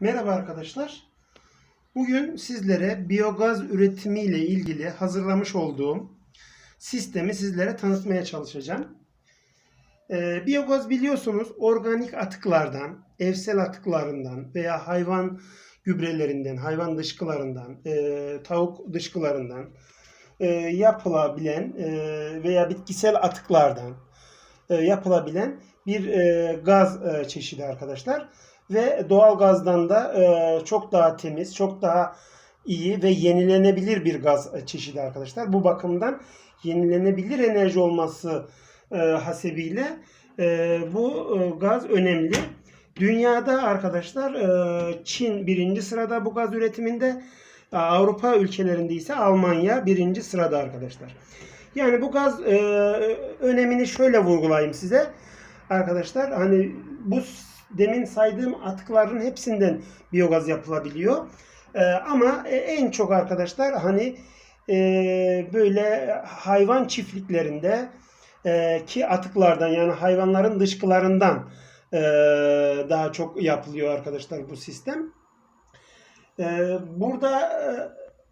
Merhaba arkadaşlar. Bugün sizlere biyogaz üretimi ile ilgili hazırlamış olduğum sistemi sizlere tanıtmaya çalışacağım. Ee, biyogaz biliyorsunuz organik atıklardan, evsel atıklarından veya hayvan gübrelerinden, hayvan dışkılarından, e, tavuk dışkılarından e, yapılabilen e, veya bitkisel atıklardan e, yapılabilen bir e, gaz e, çeşidi arkadaşlar ve doğal gazdan da e, çok daha temiz, çok daha iyi ve yenilenebilir bir gaz çeşidi arkadaşlar. Bu bakımdan yenilenebilir enerji olması e, hasebiyle e, bu e, gaz önemli. Dünyada arkadaşlar e, Çin birinci sırada bu gaz üretiminde. e, Avrupa ülkelerinde ise Almanya birinci sırada arkadaşlar. Yani bu gaz e, önemini şöyle vurgulayayım size. Arkadaşlar hani bu demin saydığım atıkların hepsinden biyogaz yapılabiliyor. Ee, ama e, en çok arkadaşlar hani e, böyle hayvan çiftliklerinde e, ki atıklardan yani hayvanların dışkılarından e, daha çok yapılıyor arkadaşlar bu sistem. E, burada e,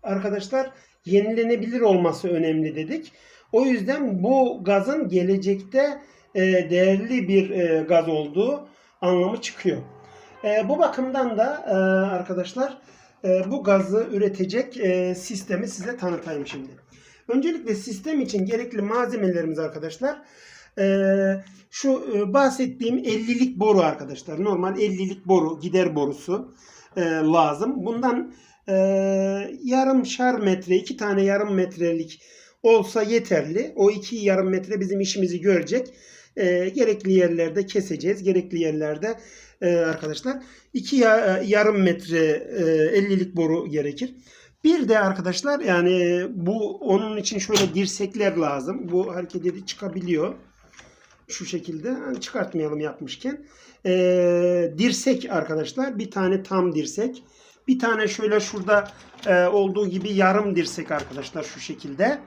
arkadaşlar yenilenebilir olması önemli dedik. O yüzden bu gazın gelecekte e, değerli bir e, gaz olduğu anlamı çıkıyor. E, bu bakımdan da e, arkadaşlar e, bu gazı üretecek e, sistemi size tanıtayım şimdi. Öncelikle sistem için gerekli malzemelerimiz arkadaşlar e, şu e, bahsettiğim 50'lik boru arkadaşlar. Normal 50'lik boru gider borusu e, lazım. Bundan e, yarım şar metre iki tane yarım metrelik olsa yeterli. O iki yarım metre bizim işimizi görecek. E, gerekli yerlerde keseceğiz. Gerekli yerlerde e, arkadaşlar iki ya, yarım metre e, 50'lik boru gerekir. Bir de arkadaşlar yani bu onun için şöyle dirsekler lazım. Bu hareket edip çıkabiliyor. Şu şekilde çıkartmayalım yapmışken. E, dirsek arkadaşlar bir tane tam dirsek. Bir tane şöyle şurada e, olduğu gibi yarım dirsek arkadaşlar şu şekilde.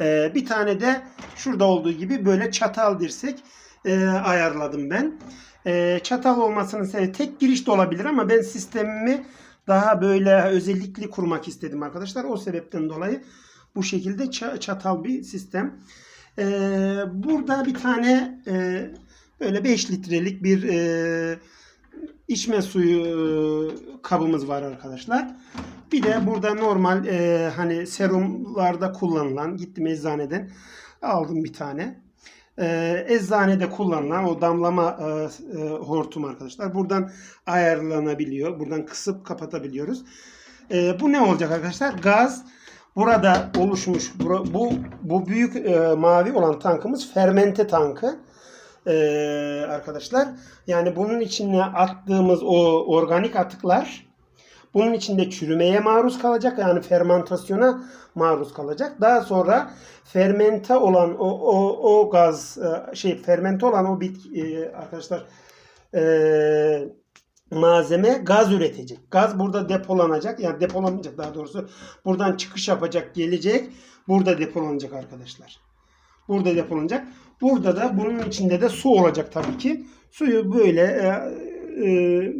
E, bir tane de şurada olduğu gibi böyle çatal dirsek e, ayarladım ben. E, çatal olmasının sebebi tek giriş de olabilir ama ben sistemimi daha böyle özellikli kurmak istedim arkadaşlar. O sebepten dolayı bu şekilde ça- çatal bir sistem. E, burada bir tane e, böyle 5 litrelik bir e, içme suyu kabımız var arkadaşlar. Bir de burada normal e, hani serumlarda kullanılan gittim eczaneden aldım bir tane. E, eczanede kullanılan o damlama e, e, hortum arkadaşlar. Buradan ayarlanabiliyor. Buradan kısıp kapatabiliyoruz. E, bu ne olacak arkadaşlar? Gaz burada oluşmuş. Bu bu büyük e, mavi olan tankımız fermente tankı. E, arkadaşlar. Yani bunun içine attığımız o organik atıklar bunun içinde çürümeye maruz kalacak. Yani fermentasyona maruz kalacak. Daha sonra fermente olan o, o, o gaz e, şey fermente olan o bitki e, arkadaşlar e, malzeme gaz üretecek. Gaz burada depolanacak. Yani depolanmayacak daha doğrusu. Buradan çıkış yapacak, gelecek. Burada depolanacak arkadaşlar. Burada depolanacak. Burada da bunun içinde de su olacak tabii ki. Suyu böyle e, e,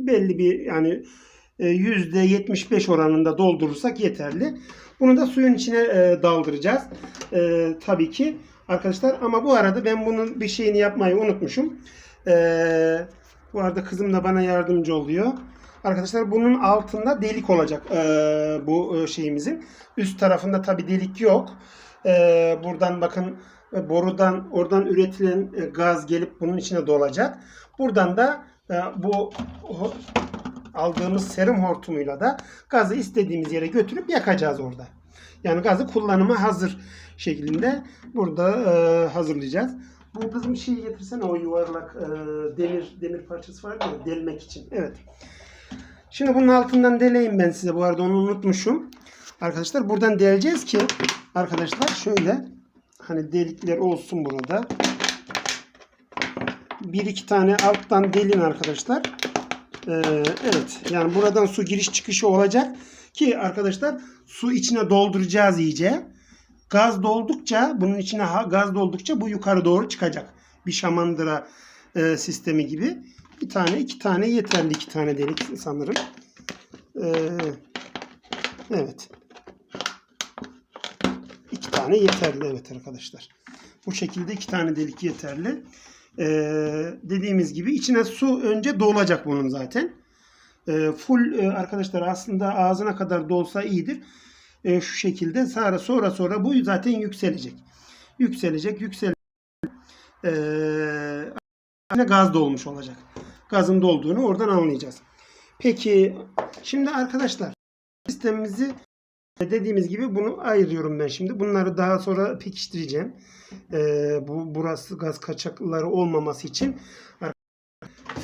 belli bir yani %75 oranında doldurursak yeterli. Bunu da suyun içine e, daldıracağız. E, tabii ki arkadaşlar ama bu arada ben bunun bir şeyini yapmayı unutmuşum. E, bu arada kızım da bana yardımcı oluyor. Arkadaşlar bunun altında delik olacak e, bu e, şeyimizin. Üst tarafında tabii delik yok. E, buradan bakın e, borudan oradan üretilen e, gaz gelip bunun içine dolacak. Buradan da e, bu aldığımız serum hortumuyla da gazı istediğimiz yere götürüp yakacağız orada. Yani gazı kullanıma hazır şeklinde burada e, hazırlayacağız. Bu kızım şeyi getirsene o yuvarlak e, demir demir parçası var ya delmek için. Evet. Şimdi bunun altından deleyim ben size. Bu arada onu unutmuşum. Arkadaşlar buradan deleceğiz ki arkadaşlar şöyle hani delikler olsun burada. Bir iki tane alttan delin arkadaşlar. Ee, evet yani buradan su giriş çıkışı olacak ki arkadaşlar su içine dolduracağız iyice. Gaz doldukça bunun içine gaz doldukça bu yukarı doğru çıkacak. Bir şamandıra e, sistemi gibi. Bir tane iki tane yeterli iki tane delik sanırım. Ee, evet. İki tane yeterli evet arkadaşlar. Bu şekilde iki tane delik yeterli. Ee, dediğimiz gibi içine su önce dolacak bunun zaten. Ee, full e, arkadaşlar aslında ağzına kadar dolsa iyidir. Ee, şu şekilde sonra sonra sonra bu zaten yükselecek. Yükselecek, yükselecek. Ee, gaz dolmuş olacak. Gazın dolduğunu oradan anlayacağız. Peki şimdi arkadaşlar sistemimizi dediğimiz gibi bunu ayırıyorum ben şimdi. Bunları daha sonra pekiştireceğim. Ee, bu burası gaz kaçakları olmaması için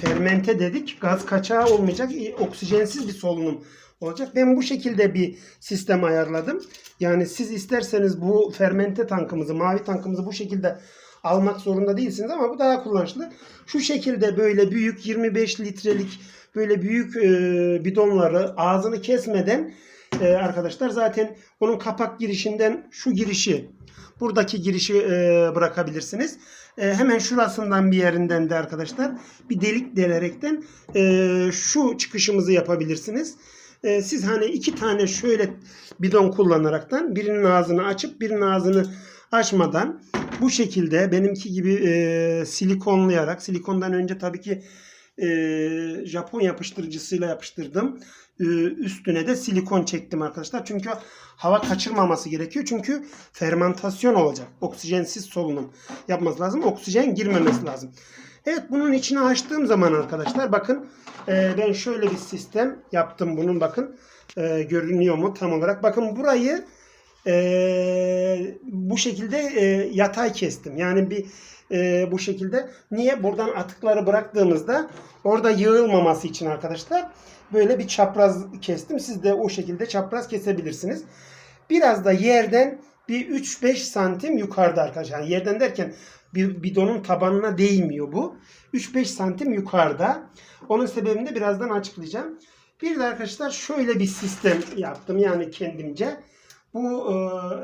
fermente dedik. Gaz kaçağı olmayacak. e, Oksijensiz bir solunum olacak. Ben bu şekilde bir sistem ayarladım. Yani siz isterseniz bu fermente tankımızı, mavi tankımızı bu şekilde almak zorunda değilsiniz ama bu daha kullanışlı. Şu şekilde böyle büyük 25 litrelik böyle büyük e, bidonları ağzını kesmeden e, arkadaşlar zaten onun kapak girişinden şu girişi buradaki girişi e, bırakabilirsiniz. E, hemen şurasından bir yerinden de arkadaşlar bir delik delerekten e, şu çıkışımızı yapabilirsiniz. E, siz hani iki tane şöyle bidon kullanaraktan birinin ağzını açıp birinin ağzını açmadan bu şekilde benimki gibi e, silikonlayarak silikondan önce tabii ki e, Japon yapıştırıcısıyla yapıştırdım. E, üstüne de silikon çektim arkadaşlar. Çünkü hava kaçırmaması gerekiyor. Çünkü fermentasyon olacak. Oksijensiz solunum yapması lazım. Oksijen girmemesi lazım. Evet bunun içine açtığım zaman arkadaşlar bakın e, ben şöyle bir sistem yaptım bunun bakın. E, görünüyor mu tam olarak. Bakın burayı e, bu şekilde e, yatay kestim. Yani bir e, bu şekilde. Niye? Buradan atıkları bıraktığımızda orada yığılmaması için arkadaşlar böyle bir çapraz kestim. Siz de o şekilde çapraz kesebilirsiniz. Biraz da yerden bir 3-5 santim yukarıda arkadaşlar. Yani yerden derken bir bidonun tabanına değmiyor bu. 3-5 santim yukarıda. Onun sebebini de birazdan açıklayacağım. Bir de arkadaşlar şöyle bir sistem yaptım yani kendimce. Bu e,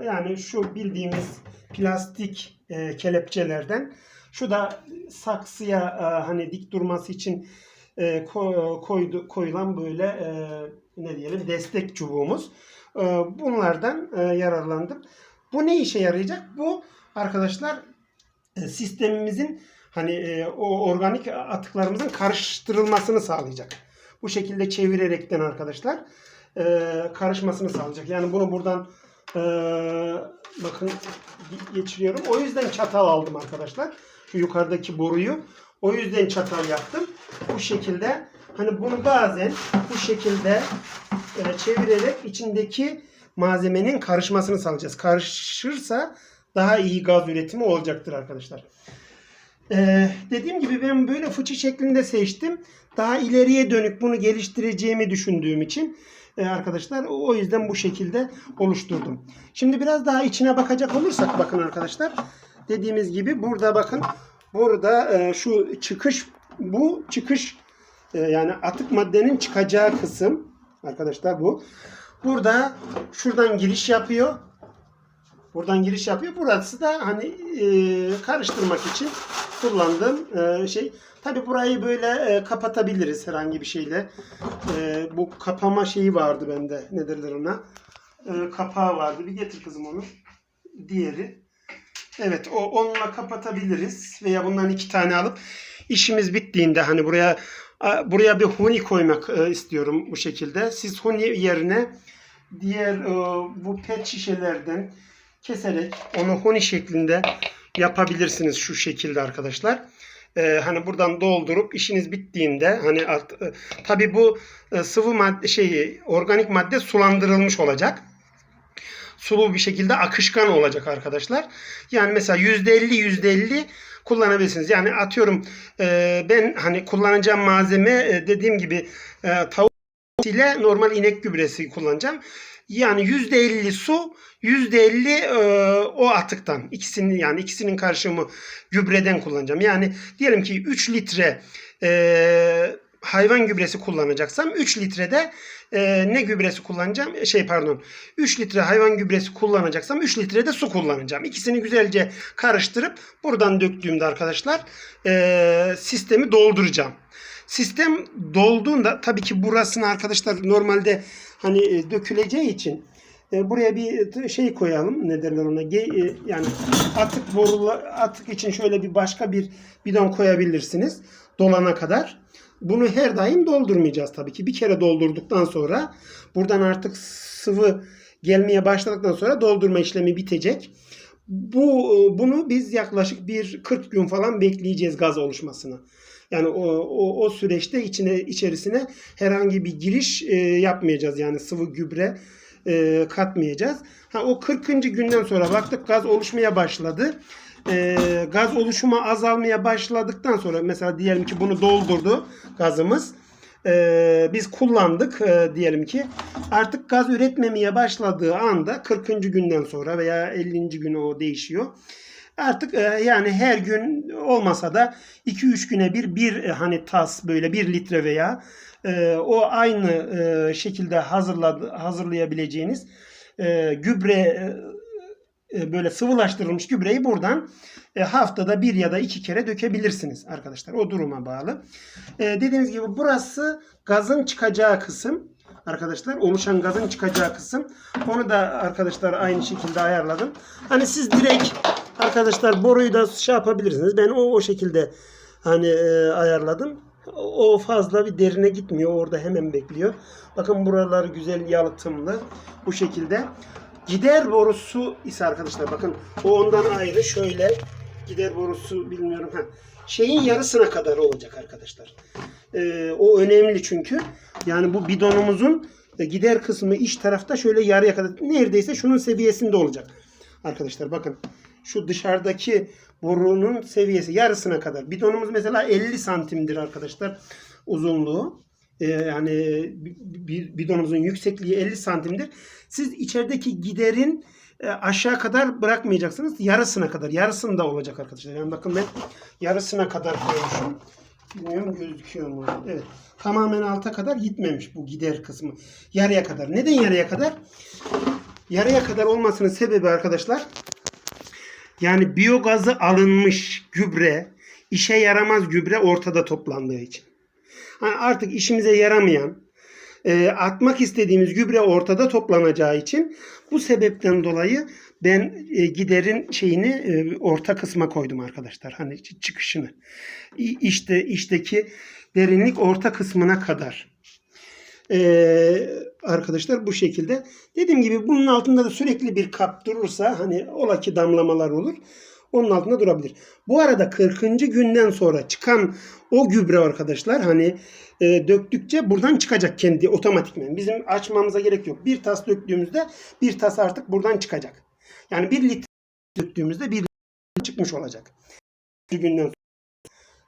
yani şu bildiğimiz plastik e, kelepçelerden. Şu da saksıya e, hani dik durması için ko- koydu, koyulan böyle ne diyelim destek çubuğumuz. Bunlardan yararlandım. Bu ne işe yarayacak? Bu arkadaşlar sistemimizin hani o organik atıklarımızın karıştırılmasını sağlayacak. Bu şekilde çevirerekten arkadaşlar e, karışmasını sağlayacak. Yani bunu buradan e, bakın geçiriyorum. O yüzden çatal aldım arkadaşlar. Şu yukarıdaki boruyu. O yüzden çatal yaptım. Bu şekilde hani bunu bazen bu şekilde e, çevirerek içindeki malzemenin karışmasını sağlayacağız. Karışırsa daha iyi gaz üretimi olacaktır arkadaşlar. Ee, dediğim gibi ben böyle fıçı şeklinde seçtim. Daha ileriye dönük bunu geliştireceğimi düşündüğüm için e, arkadaşlar o yüzden bu şekilde oluşturdum. Şimdi biraz daha içine bakacak olursak bakın arkadaşlar. Dediğimiz gibi burada bakın burada e, şu çıkış bu çıkış e, yani atık maddenin çıkacağı kısım arkadaşlar bu. Burada şuradan giriş yapıyor. Buradan giriş yapıyor. Burası da hani e, karıştırmak için kullandığım e, şey. Tabi burayı böyle e, kapatabiliriz herhangi bir şeyle. E, bu kapama şeyi vardı bende. Ne derler ona? E, kapağı vardı. Bir getir kızım onu. Diğeri. Evet o onunla kapatabiliriz. Veya bundan iki tane alıp işimiz bittiğinde hani buraya buraya bir huni koymak e, istiyorum bu şekilde. Siz huni yerine diğer e, bu pet şişelerden keserek onu huni şeklinde yapabilirsiniz şu şekilde arkadaşlar. Ee, hani buradan doldurup işiniz bittiğinde hani alt, e, tabi bu e, sıvı madde şey organik madde sulandırılmış olacak. Sulu bir şekilde akışkan olacak arkadaşlar. Yani mesela %50 %50 kullanabilirsiniz. Yani atıyorum e, ben hani kullanacağım malzeme e, dediğim gibi e, tavuk ile normal inek gübresi kullanacağım. Yani %50 su, %50 e, o atıktan. İkisinin yani ikisinin karışımı gübreden kullanacağım. Yani diyelim ki 3 litre e, hayvan gübresi kullanacaksam 3 litrede e, ne gübresi kullanacağım? Şey pardon. 3 litre hayvan gübresi kullanacaksam 3 litrede su kullanacağım. İkisini güzelce karıştırıp buradan döktüğümde arkadaşlar e, sistemi dolduracağım. Sistem dolduğunda tabii ki burasını arkadaşlar normalde hani e, döküleceği için e, buraya bir şey koyalım. Ne derler ona? Ge- e, yani atık borula atık için şöyle bir başka bir bidon koyabilirsiniz dolana kadar. Bunu her daim doldurmayacağız tabii ki. Bir kere doldurduktan sonra buradan artık sıvı gelmeye başladıktan sonra doldurma işlemi bitecek. Bu e, bunu biz yaklaşık bir 40 gün falan bekleyeceğiz gaz oluşmasını. Yani o, o, o süreçte içine içerisine herhangi bir giriş e, yapmayacağız. Yani sıvı gübre e, katmayacağız. Ha, o 40. günden sonra baktık gaz oluşmaya başladı. E, gaz oluşumu azalmaya başladıktan sonra mesela diyelim ki bunu doldurdu gazımız. E, biz kullandık e, diyelim ki artık gaz üretmemeye başladığı anda 40. günden sonra veya 50. gün o değişiyor. Artık e, yani her gün olmasa da 2-3 güne bir bir e, hani tas böyle 1 litre veya e, o aynı şekilde hazırladı, hazırlayabileceğiniz gübre böyle sıvılaştırılmış gübreyi buradan haftada bir ya da iki kere dökebilirsiniz arkadaşlar. O duruma bağlı. E, dediğimiz gibi burası gazın çıkacağı kısım. Arkadaşlar oluşan gazın çıkacağı kısım. Onu da arkadaşlar aynı şekilde ayarladım. Hani siz direkt arkadaşlar boruyu da şey yapabilirsiniz. Ben o, o şekilde hani e, ayarladım. O fazla bir derine gitmiyor. Orada hemen bekliyor. Bakın buralar güzel yalıtımlı. Bu şekilde. Gider borusu ise arkadaşlar bakın o ondan ayrı şöyle gider borusu bilmiyorum ha şeyin yarısına kadar olacak arkadaşlar. Ee, o önemli çünkü. Yani bu bidonumuzun e, gider kısmı iç tarafta şöyle yarıya kadar neredeyse şunun seviyesinde olacak. Arkadaşlar bakın şu dışarıdaki borunun seviyesi yarısına kadar. Bidonumuz mesela 50 santimdir arkadaşlar uzunluğu. Ee, yani bi- bi- bidonumuzun yüksekliği 50 santimdir. Siz içerideki giderin e, aşağı kadar bırakmayacaksınız. Yarısına kadar. Yarısında olacak arkadaşlar. Yani bakın ben yarısına kadar koymuşum. Bilmiyorum gözüküyor mu? Evet. Tamamen alta kadar gitmemiş bu gider kısmı. Yarıya kadar. Neden yarıya kadar? Yarıya kadar olmasının sebebi arkadaşlar yani biyogazı alınmış gübre, işe yaramaz gübre ortada toplandığı için. Ha, artık işimize yaramayan, e, atmak istediğimiz gübre ortada toplanacağı için bu sebepten dolayı ben e, giderin şeyini e, orta kısma koydum arkadaşlar. Hani çı- çıkışını. İşte işteki derinlik orta kısmına kadar. Ee, arkadaşlar bu şekilde. Dediğim gibi bunun altında da sürekli bir kap durursa hani ola ki damlamalar olur. Onun altında durabilir. Bu arada 40. günden sonra çıkan o gübre arkadaşlar hani e, döktükçe buradan çıkacak kendi otomatikmen. Bizim açmamıza gerek yok. Bir tas döktüğümüzde bir tas artık buradan çıkacak. Yani bir litre döktüğümüzde bir litre çıkmış olacak. 40. günden sonra.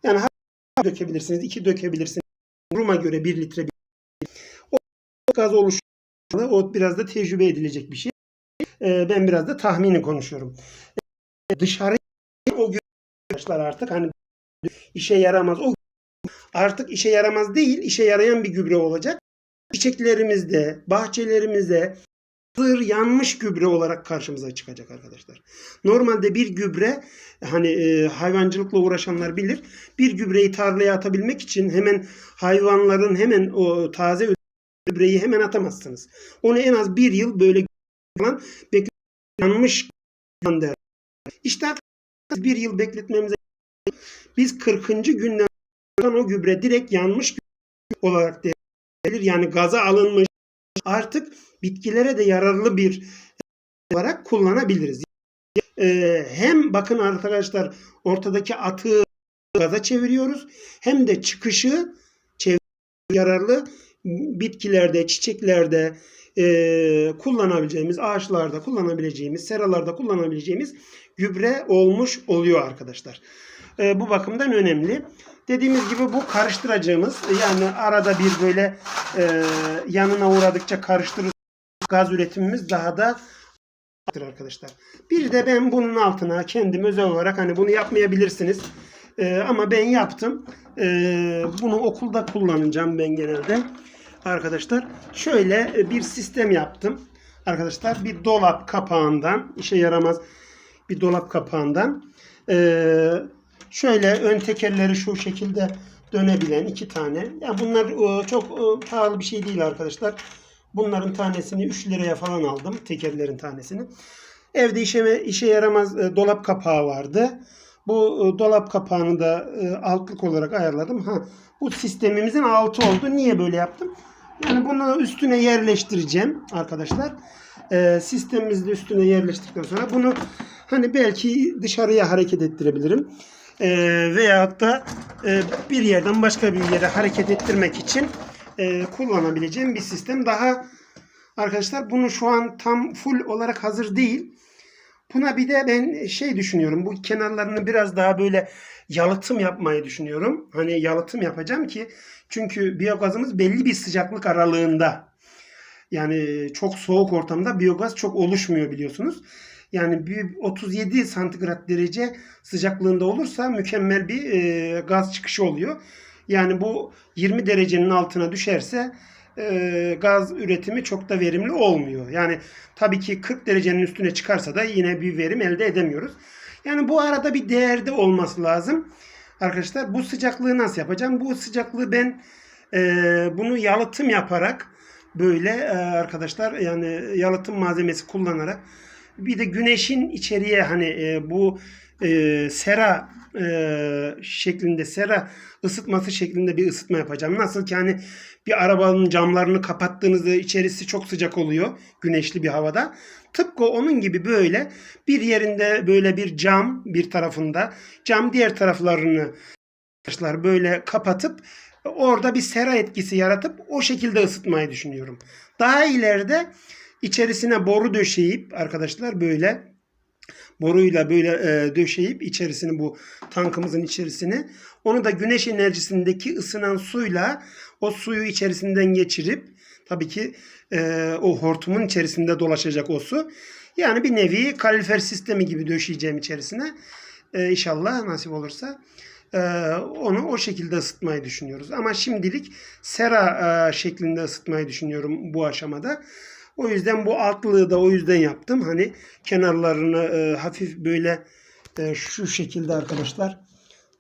Yani dökebilirsiniz, iki dökebilirsiniz. Duruma göre bir litre bir gaz oluşumu o biraz da tecrübe edilecek bir şey. Ee, ben biraz da tahmini konuşuyorum. Ee, dışarı o güneşler artık hani işe yaramaz. O artık işe yaramaz değil, işe yarayan bir gübre olacak. Çiçeklerimizde, bahçelerimizde hazır yanmış gübre olarak karşımıza çıkacak arkadaşlar. Normalde bir gübre hani e, hayvancılıkla uğraşanlar bilir. Bir gübreyi tarlaya atabilmek için hemen hayvanların hemen o taze gübreyi hemen atamazsınız. Onu en az bir yıl böyle falan beklenmiş der. İşte bir yıl bekletmemize biz 40. günden o gübre direkt yanmış olarak değerlendirir. Yani gaza alınmış artık bitkilere de yararlı bir olarak kullanabiliriz. Ee, hem bakın arkadaşlar ortadaki atığı gaza çeviriyoruz hem de çıkışı yararlı bitkilerde, çiçeklerde e, kullanabileceğimiz, ağaçlarda kullanabileceğimiz, seralarda kullanabileceğimiz gübre olmuş oluyor arkadaşlar. E, bu bakımdan önemli. Dediğimiz gibi bu karıştıracağımız yani arada bir böyle e, yanına uğradıkça karıştırır gaz üretimimiz daha da arkadaşlar. Bir de ben bunun altına kendim özel olarak hani bunu yapmayabilirsiniz. E, ama ben yaptım. E, bunu okulda kullanacağım ben genelde. Arkadaşlar şöyle e, bir sistem yaptım. Arkadaşlar bir dolap kapağından işe yaramaz bir dolap kapağından e, şöyle ön tekerleri şu şekilde dönebilen iki tane. Ya bunlar e, çok pahalı bir şey değil arkadaşlar. Bunların tanesini 3 liraya falan aldım. Tekerlerin tanesini. Evde işe, işe yaramaz dolap kapağı vardı. Bu dolap kapağını da altlık olarak ayarladım. Ha, bu sistemimizin altı oldu. Niye böyle yaptım? Yani bunu üstüne yerleştireceğim arkadaşlar. E, sistemimizi de üstüne yerleştirdikten sonra bunu hani belki dışarıya hareket ettirebilirim. E, veyahut da e, bir yerden başka bir yere hareket ettirmek için e, kullanabileceğim bir sistem. Daha arkadaşlar bunu şu an tam full olarak hazır değil. Buna bir de ben şey düşünüyorum. Bu kenarlarını biraz daha böyle yalıtım yapmayı düşünüyorum. Hani yalıtım yapacağım ki çünkü biyogazımız belli bir sıcaklık aralığında. Yani çok soğuk ortamda biyogaz çok oluşmuyor biliyorsunuz. Yani bir 37 santigrat derece sıcaklığında olursa mükemmel bir e, gaz çıkışı oluyor. Yani bu 20 derecenin altına düşerse e, gaz üretimi çok da verimli olmuyor. Yani tabii ki 40 derecenin üstüne çıkarsa da yine bir verim elde edemiyoruz. Yani bu arada bir değerde olması lazım. Arkadaşlar bu sıcaklığı nasıl yapacağım? Bu sıcaklığı ben e, bunu yalıtım yaparak böyle e, arkadaşlar yani yalıtım malzemesi kullanarak bir de güneşin içeriye hani e, bu e, sera e, şeklinde sera ısıtması şeklinde bir ısıtma yapacağım. Nasıl ki hani bir arabanın camlarını kapattığınızda içerisi çok sıcak oluyor güneşli bir havada. Tıpkı onun gibi böyle bir yerinde böyle bir cam bir tarafında cam diğer taraflarını arkadaşlar böyle kapatıp orada bir sera etkisi yaratıp o şekilde ısıtmayı düşünüyorum. Daha ileride içerisine boru döşeyip arkadaşlar böyle boruyla böyle e, döşeyip içerisini bu tankımızın içerisine onu da güneş enerjisindeki ısınan suyla o suyu içerisinden geçirip tabii ki e, o hortumun içerisinde dolaşacak o su. Yani bir nevi kalorifer sistemi gibi döşeyeceğim içerisine. E, inşallah nasip olursa. E, onu o şekilde ısıtmayı düşünüyoruz. Ama şimdilik sera e, şeklinde ısıtmayı düşünüyorum bu aşamada. O yüzden bu altlığı da o yüzden yaptım. Hani kenarlarını e, hafif böyle e, şu şekilde arkadaşlar.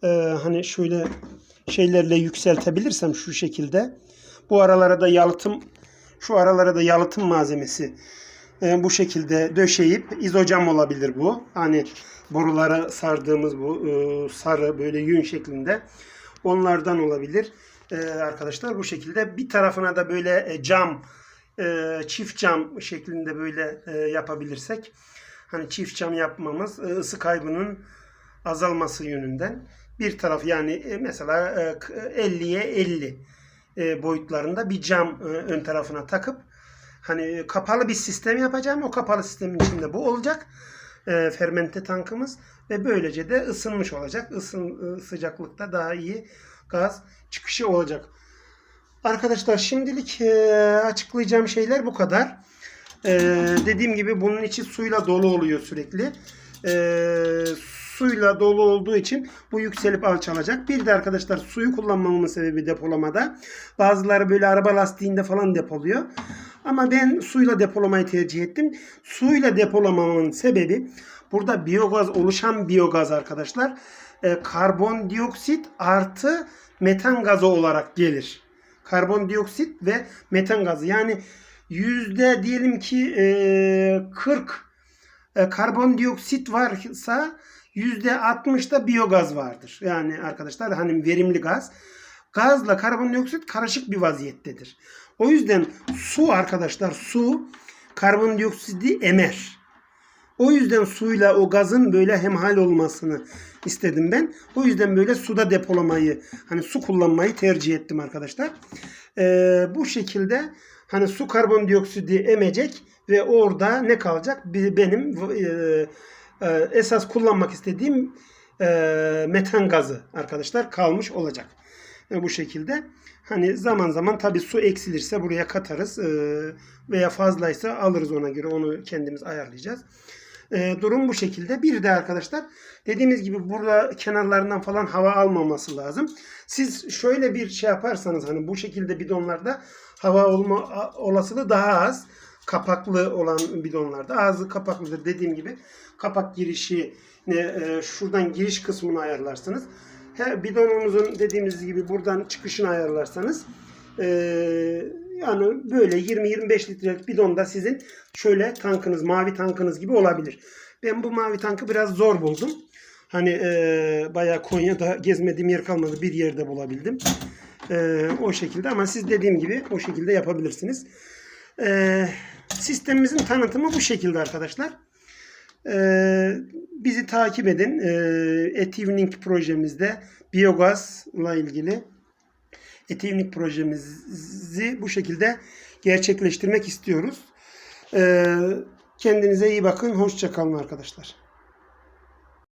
E, hani şöyle şeylerle yükseltebilirsem şu şekilde. Bu aralara da yalıtım şu aralara da yalıtım malzemesi e, bu şekilde döşeyip izocam olabilir bu. Hani borulara sardığımız bu e, sarı böyle yün şeklinde onlardan olabilir. E, arkadaşlar bu şekilde bir tarafına da böyle e, cam e, çift cam şeklinde böyle e, yapabilirsek hani çift cam yapmamız e, ısı kaybının azalması yönünden bir taraf yani e, mesela e, 50'ye 50 e, boyutlarında bir cam e, ön tarafına takıp hani kapalı bir sistem yapacağım. O kapalı sistemin içinde bu olacak. E, fermente tankımız ve böylece de ısınmış olacak. Isın e, sıcaklıkta daha iyi gaz çıkışı olacak. Arkadaşlar şimdilik e, açıklayacağım şeyler bu kadar. E, dediğim gibi bunun içi suyla dolu oluyor sürekli. E, suyla dolu olduğu için bu yükselip alçalacak. Bir de arkadaşlar suyu kullanmamın sebebi depolamada. Bazıları böyle araba lastiğinde falan depoluyor. Ama ben suyla depolamayı tercih ettim. Suyla depolamamın sebebi burada biyogaz oluşan biyogaz arkadaşlar e, karbondioksit artı metan gazı olarak gelir karbondioksit ve metan gazı. Yani yüzde diyelim ki e, 40 e, karbondioksit varsa yüzde 60 da biyogaz vardır. Yani arkadaşlar hani verimli gaz. Gazla karbondioksit karışık bir vaziyettedir. O yüzden su arkadaşlar su karbondioksidi emer. O yüzden suyla o gazın böyle hemhal olmasını istedim ben. O yüzden böyle suda depolamayı, hani su kullanmayı tercih ettim arkadaşlar. Ee, bu şekilde hani su karbondioksidi emecek ve orada ne kalacak? Benim e, e, esas kullanmak istediğim e, metan gazı arkadaşlar kalmış olacak. E, bu şekilde. Hani zaman zaman tabi su eksilirse buraya katarız e, veya fazlaysa alırız ona göre onu kendimiz ayarlayacağız. E, durum bu şekilde. Bir de arkadaşlar dediğimiz gibi burada kenarlarından falan hava almaması lazım. Siz şöyle bir şey yaparsanız hani bu şekilde bidonlarda hava olma olasılığı daha az. Kapaklı olan bidonlarda ağzı kapaklıdır dediğim gibi kapak girişi e, şuradan giriş kısmını ayarlarsınız. her bidonumuzun dediğimiz gibi buradan çıkışını ayarlarsanız e, yani böyle 20-25 litrelik bidonda sizin şöyle tankınız, mavi tankınız gibi olabilir. Ben bu mavi tankı biraz zor buldum. Hani e, bayağı Konya'da gezmediğim yer kalmadı. Bir yerde bulabildim. E, o şekilde ama siz dediğim gibi o şekilde yapabilirsiniz. E, sistemimizin tanıtımı bu şekilde arkadaşlar. E, bizi takip edin. E, Etivning projemizde biyogazla ilgili Etivning projemizi bu şekilde gerçekleştirmek istiyoruz. E, kendinize iyi bakın. Hoşça kalın arkadaşlar.